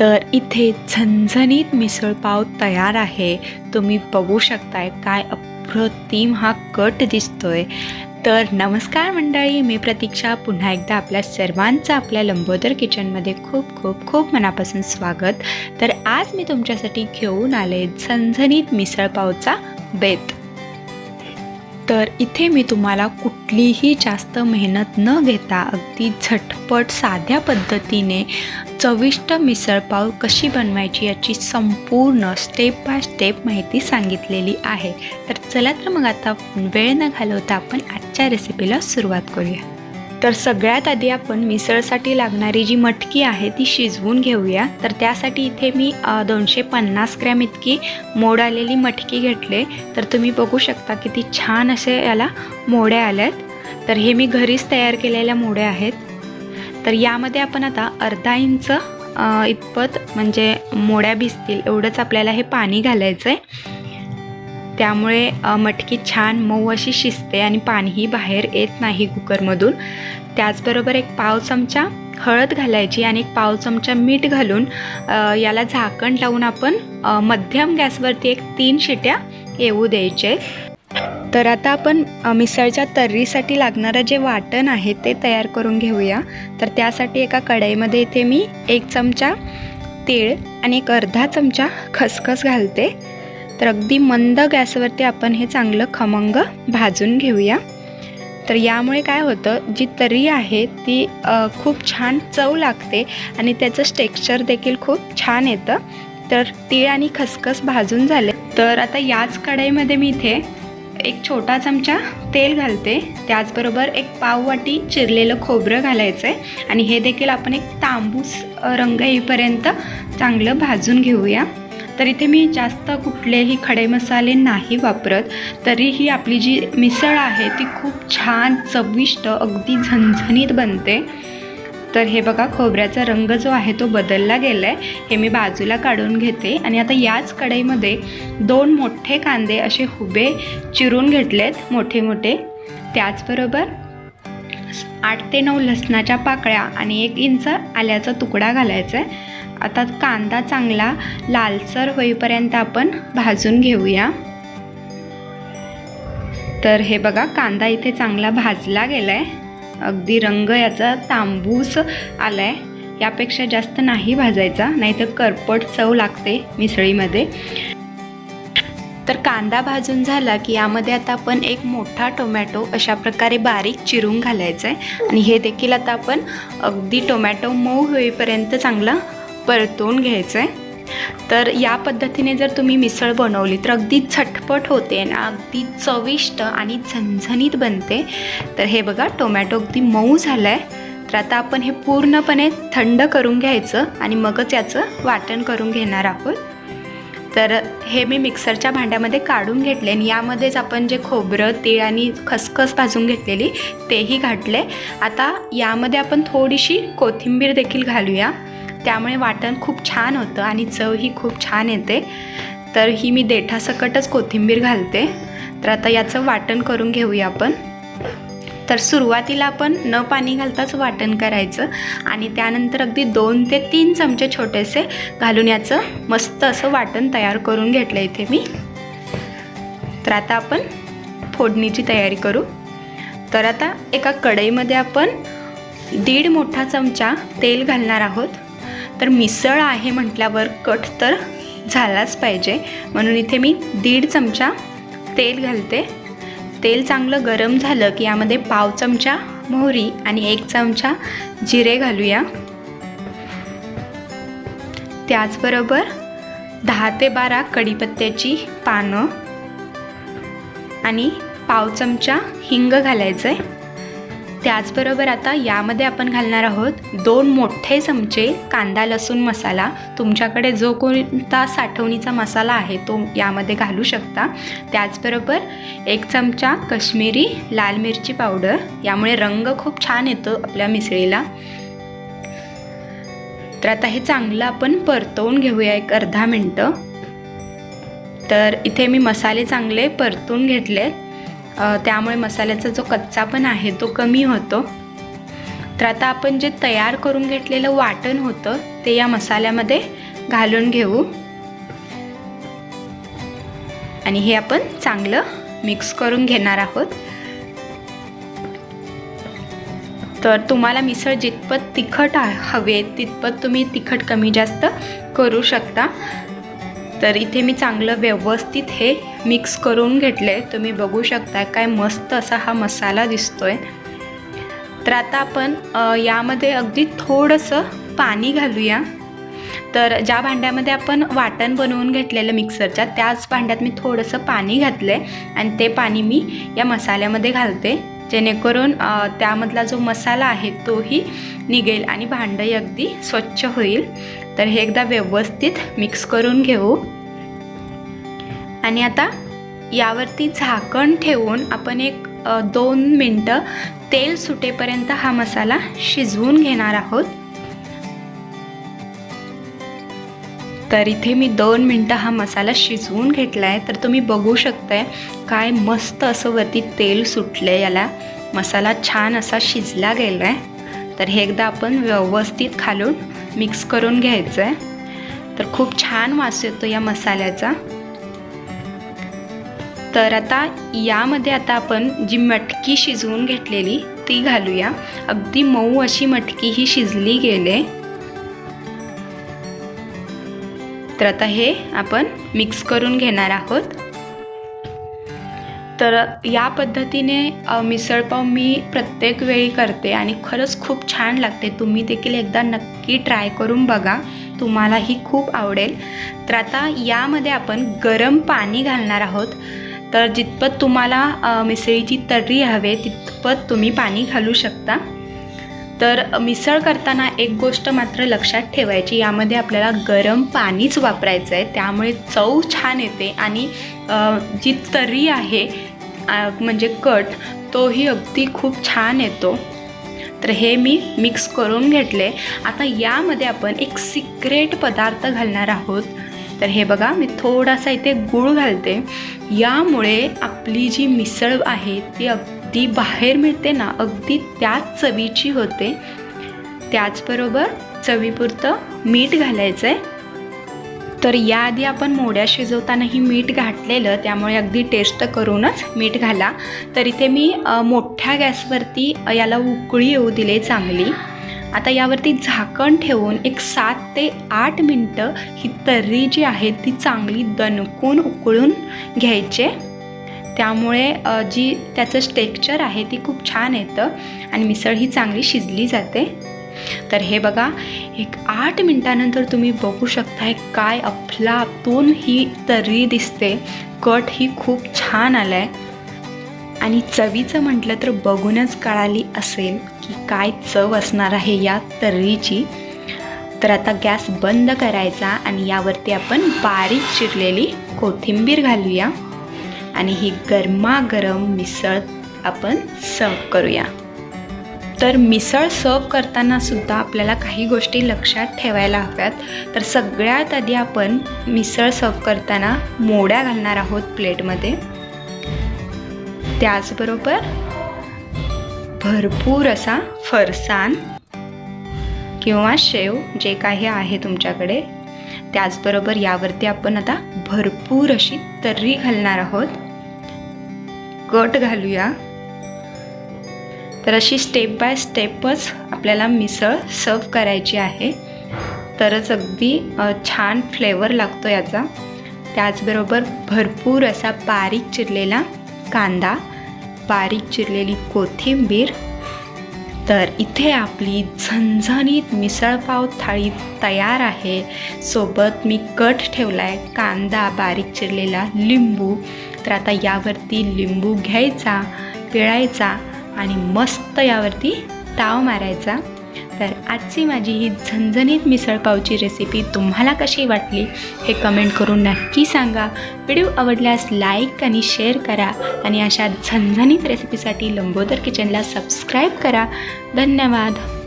तर इथे झणझणीत मिसळपाव तयार आहे. तुम्ही बघू शकताय काय अप्रतिम हा कट दिसतोय. तर नमस्कार मंडळी मी प्रतीक्षा. पुन्हा एकदा आपल्या सर्वांचं आपल्या लंबोदर किचनमध्ये खूप खूप खूप मनापासून स्वागत. तर आज मी तुमच्यासाठी घेऊन आले झणझणीत मिसळपावचा बेत. तर इथे मी तुम्हाला कुठलीही जास्त मेहनत न घेता अगदी झटपट साध्या पद्धतीने चविष्ट मिसळपाव कशी बनवायची याची संपूर्ण स्टेप बाय स्टेप माहिती सांगितलेली आहे. तर चला तर मग आता वेळ न घालवता आपण आजच्या रेसिपीला सुरुवात करूया. तर सगळ्यात आधी आपण मिसळसाठी लागणारी जी मटकी आहे ती शिजवून घेऊया. तर त्यासाठी इथे मी दोनशे पन्नास ग्रॅम इतकी मोड आलेली मटकी घेतले. तर तुम्ही बघू शकता किती छान असे याला मोड्या आल्यात. तर हे मी घरीच तयार केलेल्या मोड्या आहेत. तर यामध्ये आपण आता अर्धा इंच इतपत म्हणजे मोड्या भिजतील एवढंच आपल्याला हे पाणी घालायचं आहे त्यामुळे मटकी छान मऊ अशी शिजते आणि पाणीही बाहेर येत नाही कुकरमधून. त्याचबरोबर एक पाव चमचा हळद घालायची आणि एक पाव चमचा मीठ घालून याला झाकण लावून आपण मध्यम गॅसवरती एक तीन शिट्या येऊ द्यायचे तर आता आपण मिसळच्या तर्रीसाठी लागणारं जे वाटण आहे ते तयार करून घेऊया. तर त्यासाठी एका कढईमध्ये इथे मी एक चमचा तीळ आणि एक अर्धा चमचा खसखस घालते. तर अगदी मंद गॅसवरती आपण हे चांगलं खमंग भाजून घेऊया. तर यामुळे काय होतं जी तर्री आहे ती खूप छान चव लागते आणि त्याचं टेक्स्चर देखील खूप छान येतं. तर तीळ आणि खसखस भाजून झाले. तर आता याच कढईमध्ये मी इथे एक छोटा चमचा तेल घालते. त्याचबरोबर एक पाववाटी चिरलेलं खोबरं घालायचं आहे आणि हे देखील आपण एक तांबूस रंग येईपर्यंत चांगलं भाजून घेऊया. तर इथे मी जास्त कुठलेही खडे मसाले नाही वापरत. तरीही आपली जी मिसळ आहे ती खूप छान चविष्ट अगदी झणझणीत बनते. तर हे बघा खोबऱ्याचा रंग जो आहे तो बदलला गेला आहे हे मी बाजूला काढून घेते आणि आता याच कढईमध्ये दोन मोठे कांदे असे हुबे चिरून घेतलेत मोठे मोठे. त्याचबरोबर आठ ते नऊ लसणाच्या पाकळ्या आणि एक इंच आल्याचा तुकडा घालायचा आहे. आता कांदा चांगला लालसर होईपर्यंत आपण भाजून घेऊया. तर हे बघा कांदा इथे चांगला भाजला गेला आहे अगदी रंग याचा तांबूस आला आहे यापेक्षा जास्त नाही भाजायचा नाहीतर करपट चव लागते मिसळीमध्ये. तर कांदा भाजून झाला की यामध्ये आता आपण एक मोठा टोमॅटो अशा प्रकारे बारीक चिरून घालायचा आहे आणि हे देखील आता आपण अगदी टोमॅटो मऊ होईपर्यंत चांगलं परतून घ्यायचं आहे तर या पद्धतीने जर तुम्ही मिसळ बनवली तर अगदी झटपट होते ना अगदी चविष्ट आणि झणझणीत बनते. तर हे बघा टोमॅटो अगदी मऊ झालं आहे तर आता आपण हे पूर्णपणे थंड करून घ्यायचं आणि मगच याचं वाटण करून घेणार आहोत. तर हे मी मिक्सरच्या भांड्यामध्ये काढून घेतले आणि यामध्येच आपण जे खोबरं तीळ आणि खसखस भाजून घेतलेली तेही घातले. आता यामध्ये आपण थोडीशी कोथिंबीर देखील घालूया. त्यामुळे वाटण खूप छान होतं आणि चवही खूप छान येते. तर ही मी देठासकटच कोथिंबीर घालते. तर आता याचं वाटण करून घेऊया आपण. तर सुरुवातीला आपण न पाणी घालताच वाटण करायचं आणि त्यानंतर अगदी दोन ते तीन चमचे छोटेसे घालून याचं मस्त असं वाटण तयार करून घेतलं इथे मी. तर आता आपण फोडणीची तयारी करू. तर आता एका कढईमध्ये आपण दीड मोठा चमचा तेल घालणार आहोत. तर मिसळ आहे म्हटल्यावर कट तर झालाच पाहिजे. म्हणून इथे मी दीड चमचा तेल घालते. तेल चांगलं गरम झालं की यामध्ये पाव चमचा मोहरी आणि एक चमचा जिरे घालूया. त्याचबरोबर दहा ते बारा कढीपत्त्याची पानं आणि पाव चमचा हिंग घालायचं आहे त्याचबरोबर आता यामध्ये आपण घालणार आहोत दोन मोठे चमचे कांदा लसूण मसाला. तुमच्याकडे जो कोणता साठवणीचा मसाला आहे तो यामध्ये घालू शकता. त्याचबरोबर एक चमचा कश्मीरी लाल मिरची पावडर. यामुळे रंग खूप छान येतो आपल्या मिसळीला. तर आता हे चांगलं आपण परतवून घेऊया एक अर्धा मिनटं. तर इथे मी मसाले चांगले परतून घेतले. त्यामुळे मसाल्याचा जो कच्चा पण आहे तो कमी होतो. तर आता आपण जे तयार करून घेतलेलं वाटण होतं ते या मसाल्यामध्ये घालून घेऊ. आणि हे आपण चांगलं मिक्स करून घेणार आहोत. तर तुम्हाला मिसळ जितपत तिखट हवे तितपत तुम्ही तिखट कमी जास्त करू शकता. तर इथे मी चांगलं व्यवस्थित हे मिक्स करून घेतले तुम्ही बघू शकता काय मस्त असा हा मसाला दिसतो आहे तर आता आपण यामध्ये अगदी थोडंसं पाणी घालूया. तर ज्या भांड्यामध्ये आपण वाटण बनवून घेतलेलं मिक्सरच्या त्याच भांड्यात मी थोडंसं पाणी घातलं आहे आणि ते पाणी मी या मसाल्यामध्ये घालते. जेणेकरून त्यामधला जो मसाला आहे तोही निघेल आणि भांडंही अगदी स्वच्छ होईल. तर हे एकदा व्यवस्थित मिक्स करून घेऊ. आणि आता यावरती झाकण ठेवून आपण एक दोन मिनटं तेल सुटेपर्यंत हा मसाला शिजवून घेणार आहोत. तर इथे मी दोन मिनटं हा मसाला शिजवून घेतला आहे तर तुम्ही बघू शकताय काय मस्त असं वरती तेल सुटलं आहे याला. मसाला छान असा शिजला गेला आहे तर हे एकदा आपण व्यवस्थित खालून मिक्स करून घ्यायचं आहे तर खूप छान वास येतो या मसाल्याचा. तर आता यामध्ये आता आपण जी मटकी शिजवून घेतलेली ती घालूया. अगदी मऊ अशी मटकी ही शिजली गेले. तर आता हे आपण मिक्स करून घेणार आहोत. तर या पद्धतीने मिसळपाव मी प्रत्येक वेळी करते आणि खरंच खूप छान लागते. तुम्ही देखील एकदा नक्की ट्राय करून बघा. तुम्हालाही खूप आवडेल. तर आता यामध्ये आपण गरम पाणी घालणार आहोत. तर जितपत तुम्हाला मिसळीची तर्री हवे तितपत तुम्ही पाणी घालू शकता. तर मिसळ करताना एक गोष्ट मात्र लक्षात ठेवायची यामध्ये आपल्याला गरम पाणीच वापरायचं आहे. त्यामुळे चव छान येते आणि जी तरी आहे म्हणजे कट तोही अगदी खूप छान येतो. तर हे मी मिक्स करून घेतले. आता यामध्ये आपण एक सिक्रेट पदार्थ घालणार आहोत. तर हे बघा मी थोडासा इथे गूळ घालते. यामुळे आपली जी मिसळ आहे ती अगदी बाहेर मिळते ना अगदी त्याच चवीची होते. त्याचबरोबर चवीपुरतं मीठ घालायचं आहे तर याआधी आपण मोड्या शिजवतानाही मीठ घातलेलं त्यामुळे अगदी टेस्ट करूनच मीठ घाला. तर इथे मी मोठ्या गॅसवरती याला उकळी येऊ दिले चांगली. आता यावरती झाकण ठेवून एक सात ते आठ मिनटं ही तर्री जी आहे ती चांगली दणकून उकळून घ्यायचे. त्यामुळे जी त्याचं टेक्स्चर आहे ती खूप छान येतं आणि मिसळ ही चांगली शिजली जाते. तर हे बघा एक आठ मिनटानंतर तुम्ही बघू शकताय काय अफलातून ही तर्री दिसते. कट ही खूप छान आला आहे आणि चवीचं म्हटलं तर बघूनच कळाली असेल की काय चव असणार आहे या तर्रीची. तर आता गॅस बंद करायचा आणि यावरती आपण बारीक चिरलेली कोथिंबीर घालूया. आणि ही गरमागरम मिसळ आपण सर्व करूया. तर मिसळ सर्व करताना सुद्धा आपल्याला काही गोष्टी लक्षात ठेवायला हव्यात. तर सगळ्यात आधी आपण मिसळ सर्व करताना मोड्या घालणार आहोत प्लेटमध्ये. त्याचबरोबर भरपूर असा फरसाण किंवा शेव जे काही आहे तुमच्याकडे त्याचबरोबर यावरती आपण आता भरपूर अशी तर्री घालणार आहोत. कट घालूया. तर अशी स्टेप बाय स्टेपच आपल्याला मिसळ सर्व करायची आहे. तरच अगदी छान फ्लेवर लागतो याचा. त्याचबरोबर भरपूर असा बारीक चिरलेला कांदा बारीक चिरलेली कोथिंबीर. तर इथे आपली झणझणीत मिसळपाव थाळी तयार आहे. सोबत मी कट ठेवला आहे कांदा बारीक चिरलेला लिंबू. तर आता यावरती लिंबू घ्यायचा पिळायचा आणि मस्त यावरती ताव मारायचा. तर आजची माझी ही झणझणीत मिसळपावची रेसिपी तुम्हाला कशी वाटली हे कमेंट करून नक्की सांगा. व्हिडिओ आवडल्यास लाईक आणि शेअर करा आणि अशा झणझणीत रेसिपीसाठी लंबोदर किचनला सबस्क्राईब करा. धन्यवाद.